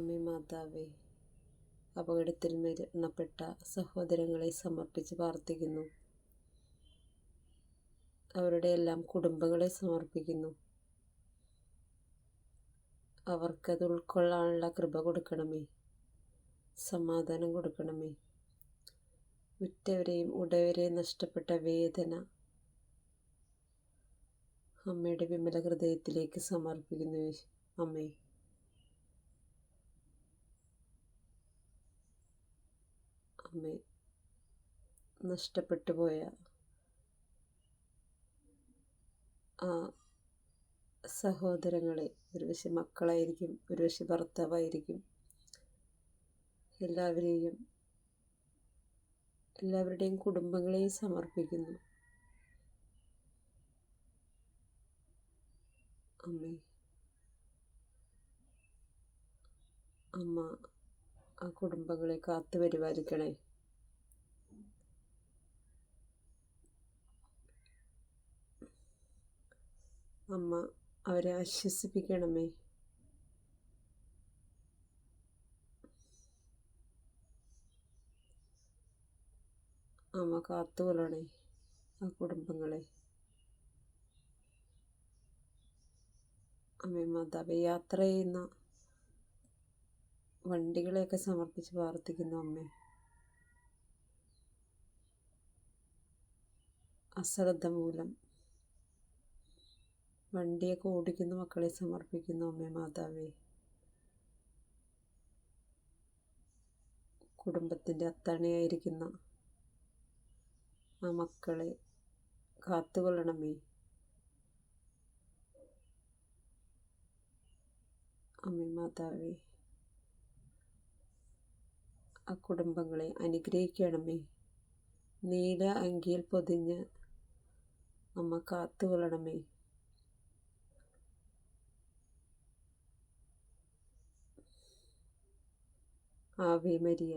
അമ്മേ മാതാവേ അപകടത്തിൽ മരണപ്പെട്ട സഹോദരങ്ങളെ സമർപ്പിച്ച് പ്രാർത്ഥിക്കുന്നു. അവരുടെ എല്ലാം കുടുംബങ്ങളെ സമർപ്പിക്കുന്നു. അവർക്കത് ഉൾക്കൊള്ളാനുള്ള കൃപ കൊടുക്കണമേ. സമാധാനം കൊടുക്കണമേ. ഉറ്റവരെയും ഉടയവരെയും നഷ്ടപ്പെട്ട വേദന അമ്മയുടെ വിമല ഹൃദയത്തിലേക്ക് സമർപ്പിക്കുന്നു അമ്മേ. അമ്മേ നഷ്ടപ്പെട്ടു പോയ ആ സഹോദരങ്ങളെ ഒരുപക്ഷെ മക്കളായിരിക്കും ഒരുപക്ഷെ ഭർത്താവായിരിക്കും എല്ലാവരെയും എല്ലാവരുടെയും കുടുംബങ്ങളെയും സമർപ്പിക്കുന്നു. അമ്മേ. അമ്മ ആ കുടുംബങ്ങളെ കാത്തു പരിപാലിക്കണേ. അമ്മ അവരെ ആശ്വസിപ്പിക്കണമേ. അമ്മ കാത്തുകൊള്ളണേ ആ കുടുംബങ്ങളെ. അമ്മ യാത്ര ചെയ്യുന്ന വണ്ടികളെയൊക്കെ സമർപ്പിച്ച് പ്രാർത്ഥിക്കുന്നു അമ്മേ. അശ്രദ്ധ മൂലം വണ്ടിയൊക്കെ ഓടിക്കുന്ന മക്കളെ സമർപ്പിക്കുന്നു അമ്മേ മാതാവേ. കുടുംബത്തിന്റെ അത്തണയായിരിക്കുന്ന ആ മക്കളെ കാത്തുകൊള്ളണമേ. അമ്മേ മാതാവേ. ആ കുടുംബങ്ങളെ അനുഗ്രഹിക്കണമേ. നീല അങ്കിയിൽ പൊതിഞ്ഞ് അമ്മ കാത്തുകൊള്ളണമേ ആവേ മരിയ.